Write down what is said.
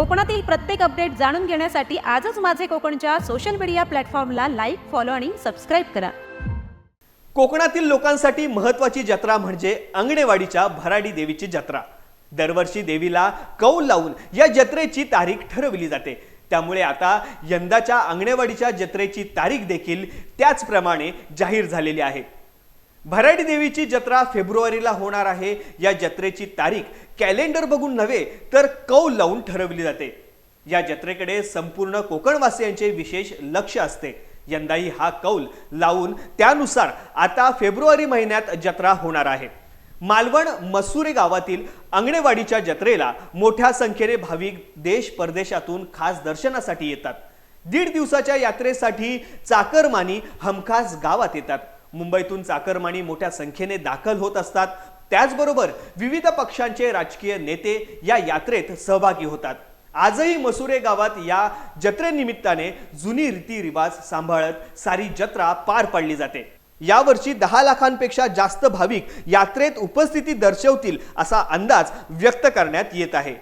कोकणातील प्रत्येक अपडेट जाणून घेण्यासाठी आजच माझे कोकणच्या सोशल मीडिया प्लॅटफॉर्मला लाईक फॉलो आणि सबस्क्राईब करा. कोकणातील लोकांसाठी महत्वाची जत्रा म्हणजे अंगणेवाडीच्या भराडी देवीची जत्रा. दरवर्षी देवीला कौल लावून या जत्रेची तारीख ठरवली जाते. त्यामुळे आता यंदाच्या अंगणेवाडीच्या जत्रेची तारीख देखील त्याचप्रमाणे जाहीर झालेली आहे. भराडी देवीची जत्रा फेब्रुवारीला होणार आहे. या जत्रेची तारीख कॅलेंडर बघून नव्हे तर कौल लावून ठरवली जाते. या जत्रेकडे संपूर्ण कोकणवासियांचे विशेष लक्ष असते. यंदाही हा कौल लावून त्यानुसार आता फेब्रुवारी महिन्यात जत्रा होणार आहे. मालवण मसुरे गावातील अंगणेवाडीच्या जत्रेला मोठ्या संख्येने भाविक देश परदेशातून खास दर्शनासाठी येतात. दीड दिवसाच्या यात्रेसाठी चाकरमानी हमखास गावात येतात. मुंबईतून चाकरमानी मोठ्या संख्येने दाखल होत असतात. त्याचबरोबर विविध पक्षांचे राजकीय नेते या यात्रेत सहभागी होतात आजही मसुरे गावात या जत्रेनिमित्ताने जुनी रीतीरिवाज सांभाळत सारी जत्रा पार पाडली जाते यावर्षी दहा लाखांपेक्षा जास्त भाविक यात्रेत उपस्थिती दर्शवतील असा अंदाज व्यक्त करण्यात येत आहे